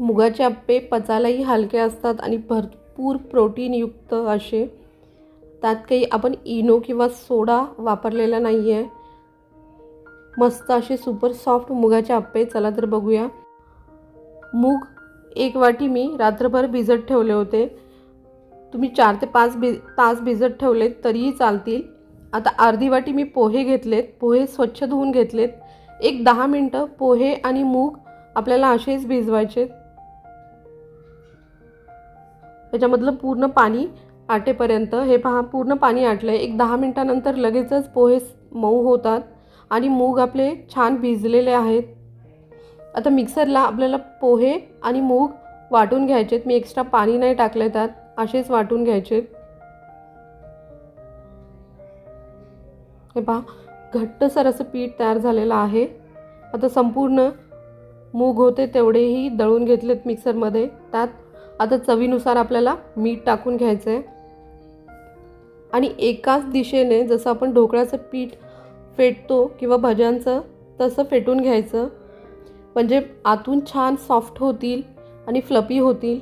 मुगाचे आप्पे पचायलाही हलके असतात आणि भरपूर प्रोटीनयुक्त असे. त्यात काही आपण इनो किंवा सोडा वापरलेला नाही आहे मस्त असे सुपर सॉफ्ट मुगाचे आप्पे चला तर बघूया. मूग एक वाटी मी रात्रभर भिजत ठेवले होते. तुम्ही चार ते पाच भि तास भिजत ठेवलेत तरीही चालतील. आता अर्धी वाटी मी पोहे घेतलेत. पोहे स्वच्छ धुवून घेतलेत. एक दहा मिनटं पोहे आणि मूग आपल्याला असेच भिजवायचे त्याच्यामधलं पूर्ण पाणी आटेपर्यंत हे पहा पूर्ण पाणी आटलं आहे एक दहा मिनटानंतर लगेचच पोहे मऊ होतात आणि मूग आपले छान भिजलेले आहेत. आता मिक्सरला आपल्याला पोहे आणि मूग वाटून घ्यायचेत. मी एक्स्ट्रा पाणी नाही टाकले त्यात असेच वाटून घ्यायचे हे पहा घट्टसर असं पीठ तयार झालेलं आहे. आता संपूर्ण मूग होते तेवढेही दळून घेतलेत मिक्सरमध्ये. त्यात आता चवीनुसार आपल्याला मीठ टाकून घ्यायचं आहे आणि एकाच दिशेने जसं आपण ढोकळ्याचं पीठ फेटतो किंवा भज्यांचं तसं फेटून घ्यायचं. म्हणजे आतून छान सॉफ्ट होतील आणि फ्लपी होतील.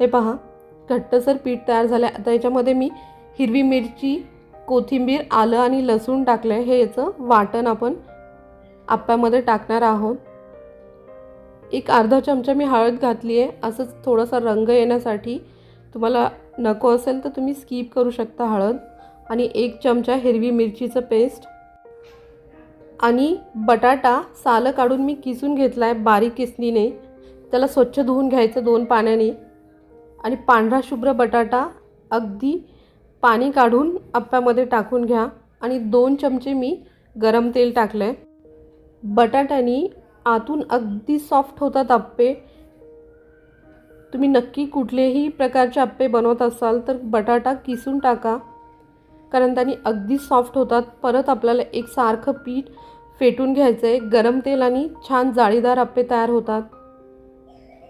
हे पहा घट्टसर पीठ तयार झालं आहे आता याच्यामध्ये मी हिरवी मिरची कोथिंबीर आलं आणि लसूण टाकलं आहे हे याचं वाटण आपण आप्प्यामध्ये टाकणार आहोत. एक अर्धा चमचा मी हळद घातली आहे. असंच थोडासा रंग येण्यासाठी तुम्हाला नको असेल तर तुम्ही स्किप करू शकता हळद. आणि एक चमचा हिरवी मिरचीचं पेस्ट आणि बटाटा सालं काढून मी किसून घेतला आहे बारीक किसणीने. त्याला स्वच्छ धुवून घ्यायचं दोन पाण्याने. आणि पांढरा शुभ्र बटाटा अगदी पाणी काढून अप्प्यामध्ये टाकून घ्या. आणि दोन चमचे मी गरम तेल टाकलं आहे बटाट्यानी आतून अगदी सॉफ्ट होतात आप्पे. तुम्ही नक्की कुठलेही प्रकारचे आप्पे बनवत असाल तर बटाटा किसून टाका. कारण त्यांनी अगदी सॉफ्ट होतात. परत आपल्याला एक सारखं पीठ फेटून घ्यायचं आहे गरम तेल आणि छान जाळीदार आप्पे तयार होतात.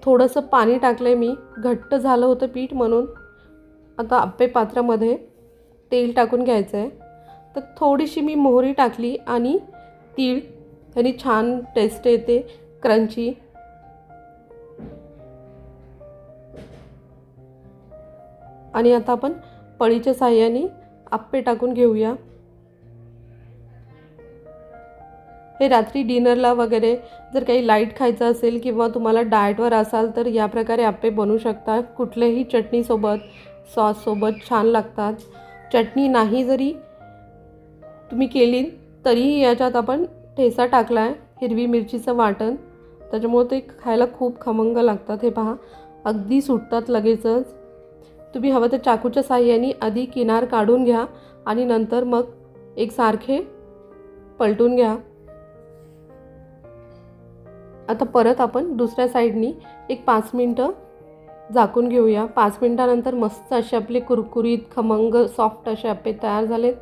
थोडंसं पाणी टाकलं आहे मी. घट्ट झालं होतं पीठ म्हणून. आता आप्पे पात्रामध्ये तेल टाकून घ्यायचं आहे तर थोडीशी मी मोहरी टाकली आणि तीळ त्याने छान टेस्ट येते क्रंची आणि आता आपण पळीच्या साह्याने आप्पे टाकून घेऊया. हे रात्री डिनरला वगैरे जर काही लाइट खायचं असेल किंवा तुम्हाला डाएटवर असाल तर या प्रकारे आप्पे बनवू शकता. कुठल्याही चटणीसोबत सॉससोबत छान लागतात. चटणी नाही जरी तुम्ही केली तरीही याच्यात आपण ठेसा टाकला आहे हिरवी मिरचीचं वाटण. त्याच्यामुळे ते खायला खूप खमंग लागतात हे पहा. अगदी सुटतात लगेचच. तुम्ही हवं तर चाकूच्या साह्याने आधी किनार काढून घ्या आणि नंतर मग एक सारखे पलटून घ्या. आता परत आपण दुसऱ्या साईडनी एक पाच मिनटं झाकून घेऊया. पाच मिनटानंतर मस्त असे आपले कुरकुरीत खमंग सॉफ्ट असे आप्पे तयार झालेत.